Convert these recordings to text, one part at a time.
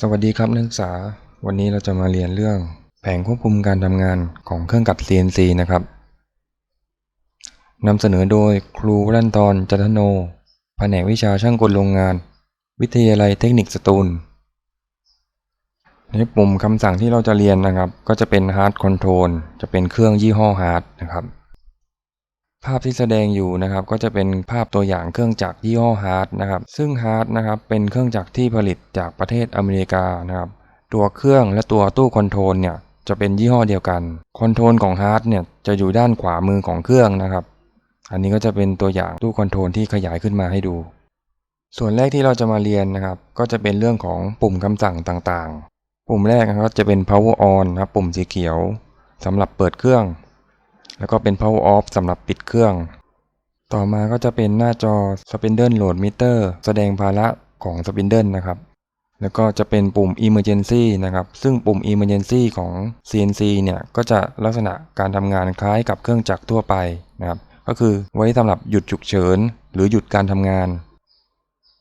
สวัสดีครับนักศึกษา วันนี้เราจะมาเรียนเรื่องแผงควบคุมการทำงานของเครื่องกัด CNC นะครับนำเสนอโดยครูวรันทรจันทโน แผนกวิชาช่างกลโรงงาน วิทยาลัยเทคนิคสตูล ในปุ่มคำสั่งที่เราจะเรียนนะครับ ก็จะเป็น Hard Control จะเป็นเครื่องยี่ห้อ Hard นะครับ ภาพที่แสดงอยู่นะครับก็จะเป็นภาพตัวอย่างเครื่องจักรยี่ห้อ Hart นะครับซึ่ง Hart นะครับเป็นเครื่องจักรที่ผลิตจากประเทศอเมริกานะครับตัวเครื่องและตัวตู้คอนโทรลเนี่ยจะเป็นยี่ห้อเดียวกันคอนโทรลของ Hart เนี่ยจะอยู่ด้านขวามือของเครื่องนะครับอันนี้ก็จะเป็นตัวอย่างตู้คอนโทรลที่ขยายขึ้นมาให้ดู ส่วนแรกที่เราจะมาเรียนนะครับ ก็จะเป็นเรื่องของปุ่มคำสั่งต่างๆ ปุ่มแรกนะครับจะเป็น power on นะครับปุ่มสีเขียวสำหรับเปิดเครื่อง แล้วก็เป็น power off สำหรับปิดเครื่อง ต่อมาก็จะเป็นหน้าจอ spindle load meter แสดงภาระของ spindle นะครับ แล้วก็จะเป็นปุ่ม emergency นะครับ ซึ่งปุ่ม emergency ของ CNC เนี่ย ก็จะลักษณะการทำงานคล้ายกับเครื่องจักรทั่วไปนะครับ ก็คือไว้สำหรับหยุดฉุกเฉิน หรือหยุดการทำงาน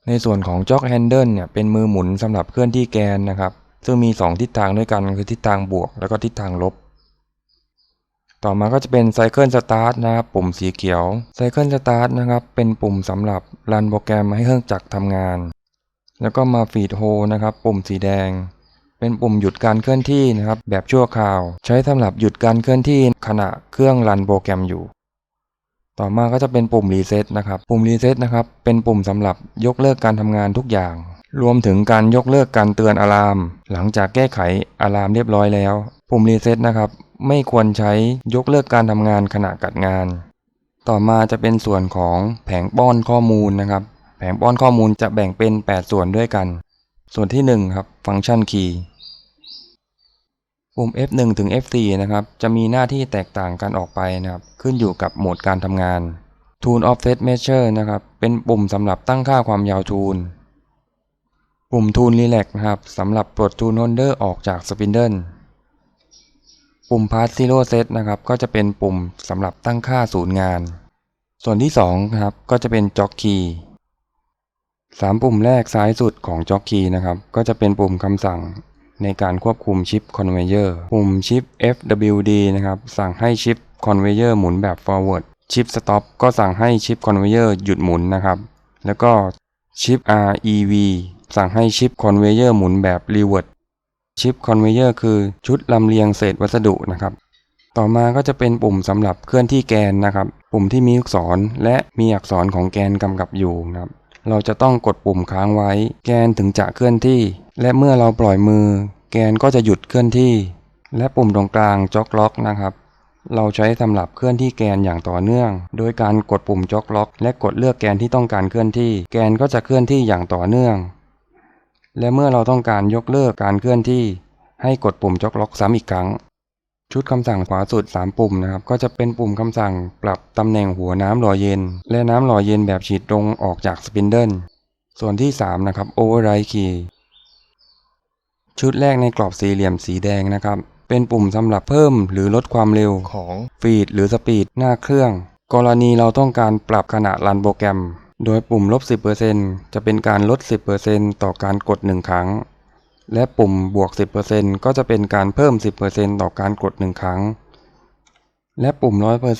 ในส่วนของ jog handle เนี่ย เป็นมือหมุนสำหรับเคลื่อนที่แกนนะครับ ซึ่งมี 2 ทิศทางด้วยกัน คือทิศทางบวก แล้วก็ทิศทางลบ ต่อมาก็จะเป็น Cycle Start นะครับปุ่มสีเขียว Cycle Start นะครับเป็นปุ่มสำหรับรันโปรแกรมให้เครื่องจักรทำงาน แล้วก็มา Feed Hold นะครับปุ่มสีแดง เป็นปุ่มหยุดการเคลื่อนที่นะครับแบบชั่วคราว ใช้สำหรับหยุดการเคลื่อนที่ขณะเครื่องรันโปรแกรมอยู่ ต่อมาก็จะเป็นปุ่ม Reset นะครับปุ่ม Reset นะครับเป็นปุ่มสำหรับยกเลิกการทำงานทุกอย่างรวมถึงการยกเลิกการเตือนอะลาม หลังจากแก้ไขอะลามเรียบร้อยแล้ว ปุ่ม Reset นะครับ ไม่ควรใช้ยกเลิกการทำงานขณะกัดงาน ต่อมาจะเป็นส่วนของแผงป้อนข้อมูลนะครับ แผงป้อนข้อมูลจะแบ่งเป็น 8 ส่วนด้วยกัน ส่วนที่1ครับฟังก์ชันคีย์ปุ่ม F1 ถึง F4 นะครับ จะมีหน้าที่แตกต่างกันออกไปนะครับ ขึ้นอยู่กับโหมดการทำงาน Tool Offset Measure นะครับ เป็นปุ่มสำหรับตั้งค่าความยาวทูลปุ่ม Tool Relax นะครับสำหรับปลด Tool Holder ออกจาก Spindle ปุุ่่ม Part Zero Set นะครับ ก็จะเป็นปุ่มสำหรับตั้งค่าศูนย์งาน ส่วนที่2นะครับ ก็จะเป็น Jock Key สามปุ่มแรกซ้ายสุดของ Jock Key นะครับ ก็จะเป็นปุ่มคำสั่งในการควบคุมชิป Conveyor ปุ่มชิป FWD นะครับ สั่งให้ชิป Conveyor หมุนแบบ forward ชิป Stop ก็สั่งให้ชิป Conveyor หยุดหมุนนะครับ แล้วก็ชิป REV สั่งให้ชิป Conveyor หมุนแบบ reverse ชิป Conveyor คือชุดลำเลียงเศษวัสดุนะครับ ต่อมาก็จะเป็นปุ่มสำหรับเคลื่อนที่แกนนะครับ ปุ่มที่มีลูกศรและมีอักษรของแกนกำกับอยู่นะครับเราจะต้องกดปุ่มค้างไว้ แกนถึงจะเคลื่อนที่ และเมื่อเราปล่อยมือ แกนก็จะหยุดเคลื่อนที่ และปุ่มตรงกลางจ็อกล็อกนะครับเราใช้สำหรับเคลื่อนที่แกนอย่างต่อเนื่อง โดยการกดปุ่มจ็อกล็อก และกดเลือกแกนที่ต้องการเคลื่อนที่ แกนก็จะเคลื่อนที่อย่างต่อเนื่อง และเมื่อเราต้องการยกเลิกการเคลื่อนที่ ให้กดปุ่มจ็อกล็อกซ้ำอีกครั้ง ชุดคำสั่งขวาสุด 3 ปุ่มนะครับ ก็จะเป็นปุ่มคำสั่งปรับตำแหน่งหัวน้ำหล่อเย็น และน้ำหล่อเย็นแบบฉีดตรงออกจากสปินเดิลส่วนที่ 3 นะครับ Override Key ชุดแรกในกรอบสี่เหลี่ยมสีแดงนะครับ เป็นปุ่มสำหรับเพิ่มหรือลดความเร็วของฟีดหรือสปีดหน้าเครื่อง กรณีเราต้องการปรับขณะรันโปรแกรม โดยปุ่มลบ 10%จะเป็นการลด 10%ต่อการกด 1 ครั้ง และปุ่มบวก 10%ก็จะเป็นการเพิ่ม 10%ต่อการกด 1 ครั้ง และปุ่ม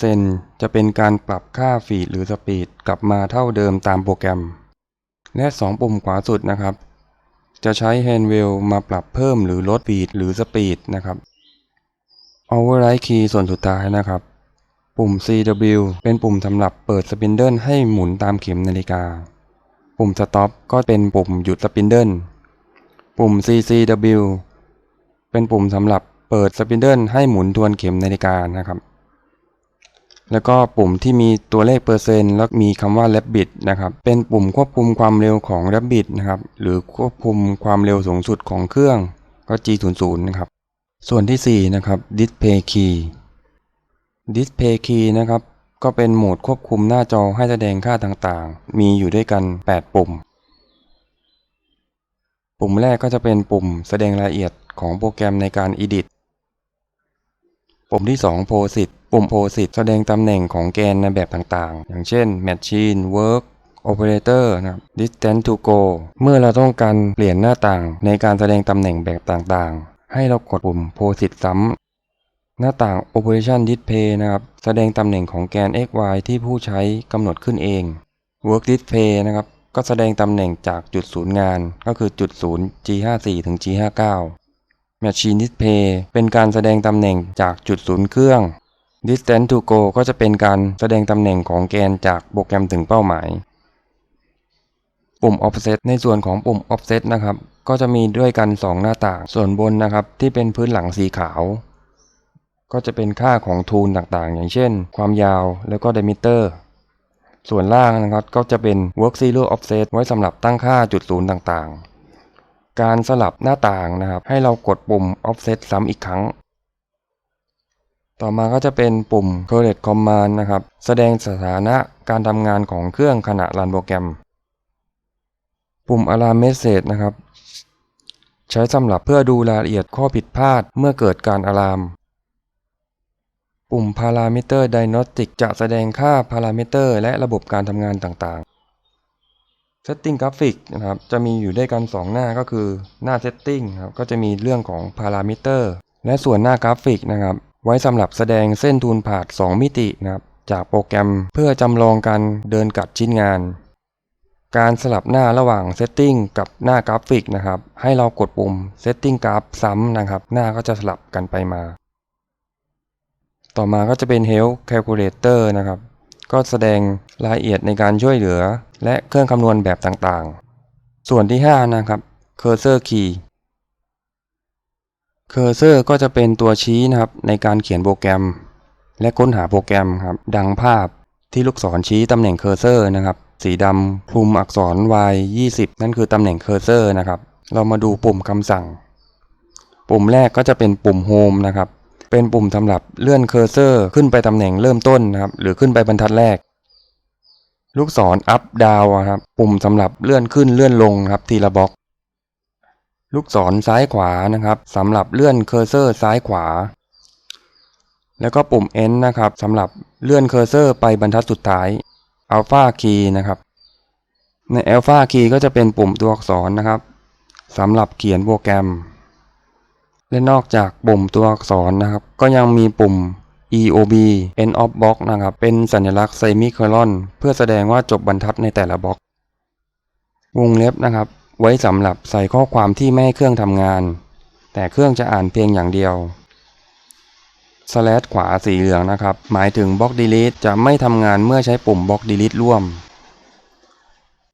100%จะเป็นการปรับค่าฟีดหรือสปีดกลับมาเท่าเดิมตามโปรแกรม และ 2 ปุ่มขวาสุดนะครับ จะใช้แฮนด์เวลมาปรับเพิ่มหรือลดฟีดหรือสปีดนะครับ Override Key ส่วนสุดท้ายนะครับ ปุ่ม CW เป็นปุ่มสำหรับเปิดสปินเดิลให้หมุนตามเข็มนาฬิกา ปุ่ม Stop ก็เป็นปุ่มหยุดสปินเดิลปุ่ม CCW เป็นปุ่มสำหรับเปิดสปินเดิลให้หมุนทวนเข็มนาฬิกานะครับ แล้วก็ปุ่มที่มีตัวเลขเปอร์เซ็นต์แล้วมีคำว่า Rabbit นะครับ เป็นปุ่มควบคุมความเร็วของ Rabbit นะครับ หรือควบคุมความเร็วสูงสุดของเครื่องก็ G00 นะครับ ส่วนที่ 4 นะครับ Display Key Display Key นะครับ ก็เป็นโหมดควบคุมหน้าจอให้แสดงค่าต่างๆ มีอยู่ด้วยกัน 8 ปุ่ม ปุ่มแรกก็จะเป็นปุ่มแสดงรายละเอียดของโปรแกรมในการ Edit ปุ่มที่ 2 Posit ปุ่ม Posit แสดงตำแหน่งของแกนในแบบต่างๆ อย่างเช่น Machine Work operator นะครับ distance to go เมื่อเราต้องการเปลี่ยนหน้าต่างในการแสดงตำแหน่งแบบต่างๆ ให้เรากดปุ่ม posit ซ้ำ หน้าต่าง operation display นะครับ แสดงตำแหน่งของแกน x y ที่ผู้ใช้กำหนดขึ้นเอง work display นะครับ ก็แสดงตำแหน่งจากจุดศูนย์งาน ก็คือจุดศูนย์ G54 ถึง G59 Machine Display เป็นการแสดงตำแหน่งจากจุดศูนย์เครื่อง Distance to go ก็จะเป็นการแสดงตำแหน่งของแกนจากโปรแกรมถึงเป้าหมาย ปุ่ม Offset ในส่วนของปุ่ม Offset นะครับ ก็จะมีด้วยกัน 2 หน้าต่าง ส่วนบนนะครับที่เป็นพื้นหลังสีขาว ก็จะเป็นค่าของทูลต่างๆ อย่างเช่น ความยาวแล้วก็ diameter ส่วนล่างนะครับก็จะเป็น work zero offset ไว้สำหรับตั้งค่าจุดศูนย์ต่างๆ การสลับหน้าต่างนะครับ ให้เรากดปุ่ม offset ซ้ำอีกครั้ง ต่อมาก็จะเป็นปุ่ม correct command นะครับ แสดงสถานะการทำงานของเครื่องขณะรันโปรแกรม ปุ่ม alarm message นะครับ ใช้สำหรับเพื่อดูรายละเอียดข้อผิดพลาดเมื่อเกิดการอะลาม ปุ่ม Parameter Diagnostic จะแสดงค่า Parameter และระบบการทำงานต่างๆ Setting Graphic นะครับ จะมีอยู่ด้วยกัน 2 หน้าก็คือหน้า Setting ครับก็จะมีเรื่องของ Parameter และส่วนหน้ากราฟิกนะครับ ไว้สำหรับแสดงเส้นทูลผ่าน2มิตินะครับจากโปรแกรมเพื่อจำลองการเดินกัดชิ้นงาน การสลับหน้าระหว่าง Setting กับหน้ากราฟิกนะครับ ให้เรากดปุ่ม Setting Graph ซ้ำนะครับ หน้าก็จะสลับกันไปมา ต่อมาก็จะเป็น Health Calculator นะครับ ก็แสดงรายละเอียดในการช่วยเหลือ และเครื่องคำนวณแบบต่างๆ ส่วนที่ 5 นะครับ Cursor Key Cursor ก็จะเป็นตัวชี้นะครับในการเขียนโปรแกรม และค้นหาโปรแกรมครับ ดังภาพที่ลูกศรชี้ตำแหน่ง Cursor นะครับ สีดำคลุมอักษร Y 20นั่นคือตำแหน่ง Cursor นะครับ เรามาดูปุ่มคำสั่ง ปุ่มแรกก็จะเป็นปุ่ม Home นะครับ เป็นปุ่มสำหรับเลื่อนเคอร์เซอร์ ขึ้นไปตำแหน่งเริ่มต้นนะครับหรือขึ้นไปบรรทัดแรก ลูกศร up down อะครับปุ่มสำหรับเลื่อนขึ้นเลื่อนลงครับทีละบล็อกลูกศรซ้ายขวานะครับสำหรับเลื่อนเคอร์เซอร์ซ้ายขวา แล้วก็ปุ่ม N นะครับสำหรับเลื่อนเคอร์เซอร์ไปบรรทัดสุดท้าย alpha key นะครับ ใน alpha key ก็จะเป็นปุ่มตัวอักษรนะครับสำหรับเขียนโปรแกรม และนอกจากปุ่มตัวอักษรนะครับ ก็ยังมีปุ่ม EOB end of block นะครับ เป็นสัญลักษณ์ semicolon เพื่อแสดงว่าจบบรรทัดในแต่ละบล็อก วงเล็บนะครับ ไว้สำหรับใส่ข้อความที่ไม่ให้เครื่องทำงาน แต่เครื่องจะอ่านเพียงอย่างเดียว slash ขวาสีเหลืองนะครับ หมายถึงบล็อก delete จะไม่ทำงานเมื่อใช้ปุ่มบล็อก delete ร่วม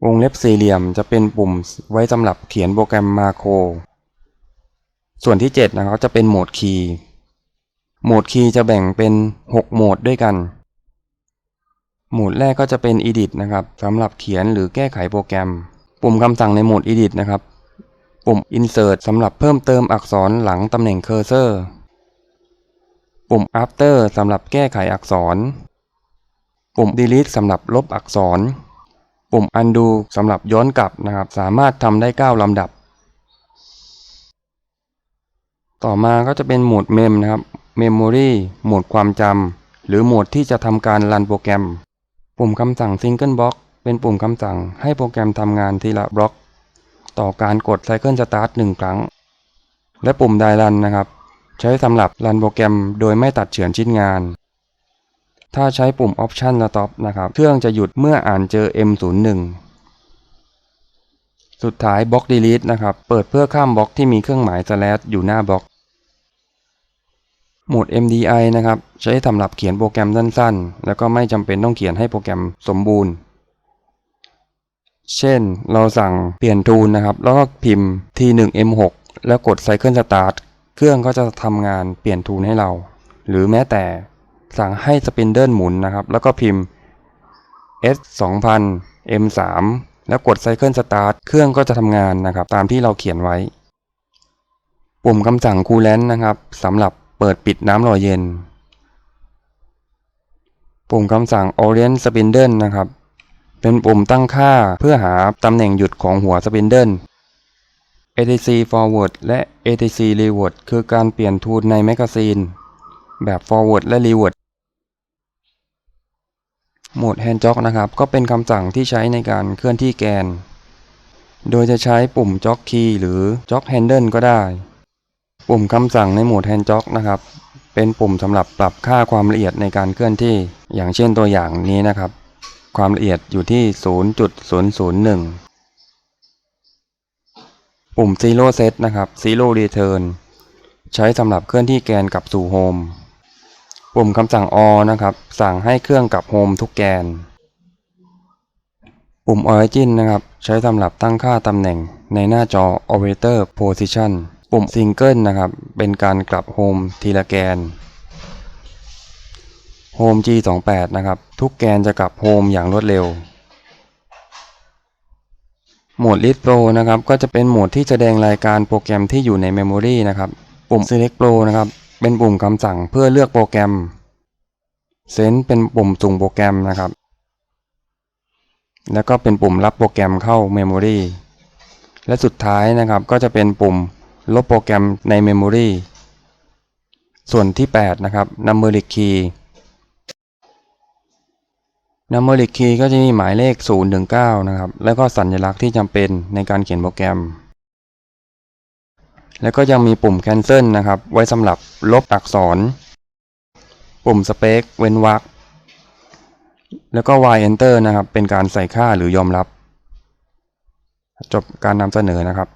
วงเล็บสี่เหลี่ยมจะเป็นปุ่มไว้สำหรับเขียนโปรแกรมมาโคร ส่วนที่7นะครับจะเป็นโหมดคีย์โหมดคีย์จะแบ่งเป็น 6 โหมดด้วยกัน โหมดแรกก็จะเป็น Edit นะครับสำหรับเขียนหรือแก้ไขโปรแกรม ปุ่มคำสั่งในโหมด Edit นะครับ ปุ่ม Insert สำหรับเพิ่มเติมอักษรหลังตำแหน่งเคอร์เซอร์ ปุ่ม After สำหรับแก้ไขอักษร ปุ่ม Delete สำหรับลบอักษร ปุ่ม Undo สำหรับย้อนกลับนะครับ สามารถทำได้ 9ลำดับ ต่อมาก็จะเป็นโหมด Mem นะครับ Memory โหมดความจำหรือโหมดที่จะทำการรันโปรแกรม ปุ่มคำสั่ง Single Block เป็นปุ่มคำสั่งให้โปรแกรมทำงานทีละบล็อก ต่อการกด Cycle Start 1 ครั้ง และปุ่ม Die Run นะครับ ใช้สำหรับรันโปรแกรมโดยไม่ตัดเฉือนชิ้นงาน ถ้าใช้ปุ่ม Option Stop นะครับเครื่องจะหยุดเมื่ออ่านเจอ M01 สุดท้ายบล็อก delete นะครับ เปิดเพื่อข้ามบล็อกที่มีเครื่องหมาย slash อยู่หน้าบล็อก โหมด MDI นะครับใช้สำหรับเขียนโปรแกรมสั้นๆ แล้วก็ไม่จำเป็นต้องเขียนให้โปรแกรมสมบูรณ์ เช่นเราสั่งเปลี่ยนทูลนะครับ แล้วก็พิมพ์ T1M6 แล้วกด Cycle Start เครื่องก็จะทำงานเปลี่ยนทูลให้เรา หรือแม้แต่สั่งให้สปินเดิลหมุนนะครับ แล้วก็พิมพ์ S2000 M3 แล้วกด Cycle Start เครื่องก็จะทำงานนะครับ ตามที่เราเขียนไว้ ปุ่มคำสั่ง Coolant นะครับสำหรับ เปิดปิดน้ำหล่อเย็น ปุ่มคำสั่ง Orient Spindle นะครับ เป็นปุ่มตั้งค่าเพื่อหาตำแหน่งหยุดของหัวสปินเดิล ATC Forward และ ATC Reward คือการเปลี่ยนทูลในแมกกาซีน แบบ Forward และ Reward โหมด Hand Jock นะครับ ก็เป็นคำสั่งที่ใช้ในการเคลื่อนที่แกน โดยจะใช้ปุ่ม Jock Key หรือ Jock Handle ก็ได้ ปุ่มคำสั่งในโหมด Hand Jock นะครับ เป็นปุ่มสำหรับปรับค่าความละเอียดในการเคลื่อนที่ อย่างเช่นตัวอย่างนี้นะครับ ความละเอียดอยู่ที่ 0.001 ปุ่ม Zero Set นะครับ Zero Return ใช้สำหรับเคลื่อนที่แกนกลับสู่โฮมปุ่มคำสั่ง All นะครับ สั่งให้เครื่องกลับโฮมทุกแกน ปุ่ม Origin นะครับ ใช้สำหรับตั้งค่าตำแหน่งในหน้าจอ Operator Position ปุ่ม Single นะครับ เป็นการกลับโฮมทีละแกน Home G28 นะครับ ทุกแกนจะกลับโฮมอย่างรวดเร็ว โหมด List Pro นะครับ ก็จะเป็นโหมดที่แสดงรายการโปรแกรมที่อยู่ใน Memory นะครับ ปุ่ม Select Pro นะครับ เป็นปุ่มคำสั่งเพื่อเลือกโปรแกรม Send เป็นปุ่มส่งโปรแกรมนะครับ แล้วก็เป็นปุ่มรับโปรแกรมเข้า Memory และสุดท้ายนะครับ ก็จะเป็นปุ่ม ลบโปรแกรมใน Memory ส่วนที่ 8 นะครับ Numeric Key Numeric Key ก็จะมีหมายเลข 0 ถึง 9 นะครับ แล้วก็สัญลักษณ์ที่จำเป็นในการเขียนโปรแกรม แล้วก็ยังมีปุ่ม Cancel นะครับ ไว้สำหรับลบอักษร ปุ่ม Space เว้นวรรคแล้วก็ Y Enter นะครับ เป็นการใส่ค่าหรือยอมรับ จบการนำเสนอนะครับ